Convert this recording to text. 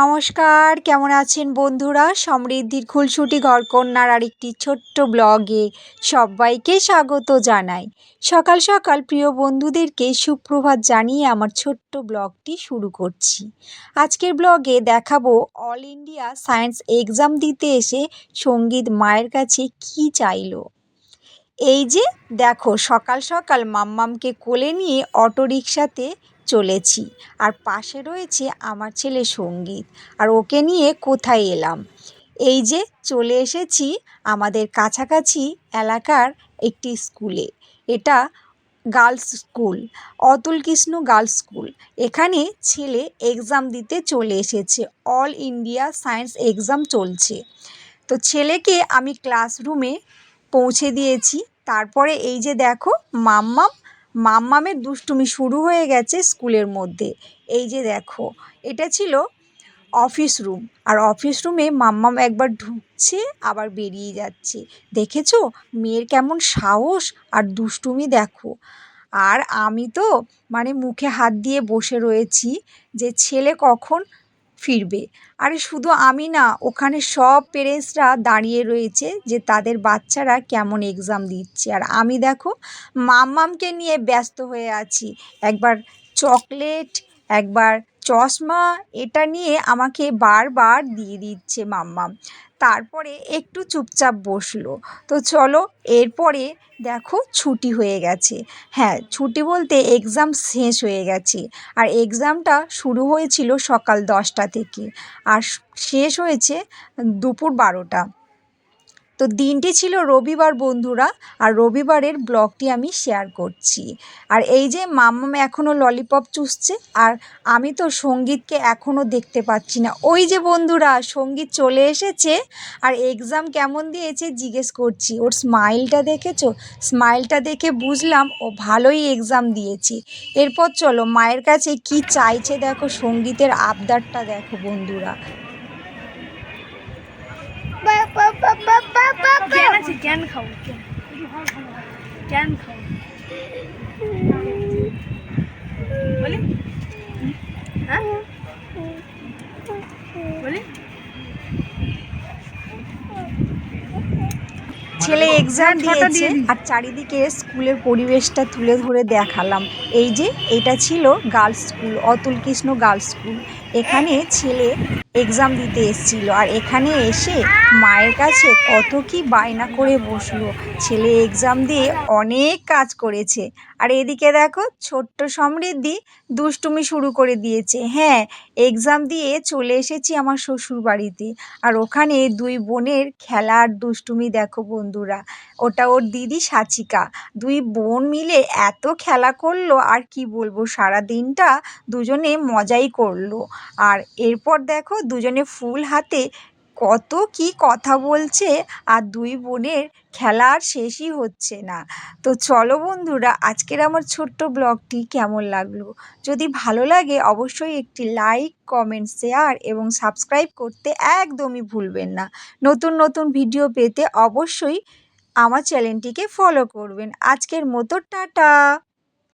নমস্কার, কেমন আছেন বন্ধুরা? সমৃদ্ধির খুলসুটি ঘরকন্যার আরেকটি ছোট্ট ব্লগে সবাইকে স্বাগত জানাই। সকাল সকাল প্রিয় বন্ধুদেরকে সুপ্রভাত জানিয়ে আমার ছোট্ট ব্লগটি শুরু করছি। আজকের ব্লগে দেখাবো অল ইন্ডিয়া সায়েন্স এক্সাম দিতে এসে সংগীত মায়ের কাছে কি চাইলো। এই যে দেখো, সকাল সকাল মাম্মামকে কোলে নিয়ে অটো রিক্সাতে চলেছি। আর পাশে রয়েছে আমার ছেলে সংগীত। আর ওকে নিয়ে কোথায় এলাম? এই যে চলে এসেছি আমাদের কাছাকাছি এলাকার একটি স্কুলে এটা girls school Atul Krishna girls school এখানে ছেলে এক্সাম দিতে চলে এসেছে। অল ইন্ডিয়া সায়েন্স এক্সাম চলছে। তো ছেলেকে আমি ক্লাসরুমে পৌঁছে দিয়েছি। তারপরে এই যে দেখো মাম্মাম মাম্মামের দুষ্টুমি শুরু হয়ে গেছে স্কুলের মধ্যে। এই যে দেখো, এটা ছিল অফিস রুম। আর অফিস রুমে মাম্মাম একবার ঢুকছে, আবার বেরিয়ে যাচ্ছে। দেখেছ? মেয়ের কেমন সাহস আর দুষ্টুমি দেখো। আর আমি তো মানে মুখে হাত দিয়ে বসে রয়েছি যে ছেলে কখন ফিরবে। আরে শুধু আমি না, ওখানে সব পেরেন্টসরা দাঁড়িয়ে রয়েছে যে তাদের বাচ্চারা কেমন এক্সাম দিচ্ছে। আর আমি দেখো, মাম্মামকে নিয়ে ব্যস্ত হয়ে আছি। একবার চকলেট একবার চশমা, এটা নিয়ে আমাকে বারবার দিয়ে দিচ্ছে মাম্মাম। তারপরে একটু চুপচাপ বসল। তো চলো, এরপরে দেখো ছুটি হয়ে গেছে। হ্যাঁ ছুটি বলতে এক্সাম শেষ হয়ে গেছে। আর এক্সামটা শুরু হয়েছিল সকাল দশটা থেকে। আর শেষ হয়েছে দুপুর বারোটা। তো দিনটি ছিল রবিবার বন্ধুরা, আর রবিবারের ব্লগটি আমি শেয়ার করছি। আর এই যে মাম্মাম এখনও ললিপপ চুষছে, আর আমি তো সঙ্গীতকে এখনও দেখতে পাচ্ছি না। ওই যে বন্ধুরা, সংগীত চলে এসেছে, আর এক্সাম কেমন দিয়েছে জিজ্ঞেস করছি। ওর স্মাইলটা দেখেছ? স্মাইলটা দেখে বুঝলাম ও ভালোই এক্সাম দিয়েছে। এরপর চলো, মায়ের কাছে কি চাইছে দেখো সঙ্গীতের আবদারটা দেখো বন্ধুরা জ্ঞান আছে জ্ঞান খাও জ্ঞান। খাও। বলি? হ্যাঁ? বলি? ছেলে এক্সাম দিয়েছে আর চারিদিকে স্কুলের পরিবেশটা তুলে ধরে দেখালাম। এই যে এটা ছিল girls school Atul Krishna girls school এখানে ছেলে এক্সাম দিতে এসেছিল আর এখানে এসে মায়ের কাছে কত কি বায়না করে বসল। ছেলে এক্সাম দিয়ে অনেক কাজ করেছে। আর এদিকে দেখো ছোট্ট সমৃদ্ধি দুষ্টুমি শুরু করে দিয়েছে। হ্যাঁ এক্সাম দিয়ে চলে এসেছি আমার শ্বশুর বাড়িতে। আর ওখানে দুই বোনের খেলার দুষ্টুমি দেখো বন্ধুরা। ওটা ওর দিদি সাচিকা। দুই বোন মিলে এত খেলা করল আর কি বলব সারা দিনটা দুজনে মজাই করল। আর এরপর দেখো দুজনে ফুল হাতে কত কি কথা বলছে আর দুই বোনের খেলা আর শেষই হচ্ছে না। তো চলো বন্ধুরা, আজকের আমার ছোট্ট ব্লগটি কেমন লাগল? যদি ভালো লাগে অবশ্যই একটি লাইক, কমেন্ট, শেয়ার এবং সাবস্ক্রাইব করতে একদমই ভুলবেন না। নতুন নতুন ভিডিও পেতে অবশ্যই আমার চ্যানেলটিকে ফলো করবেন। আজকের মতো টাটা।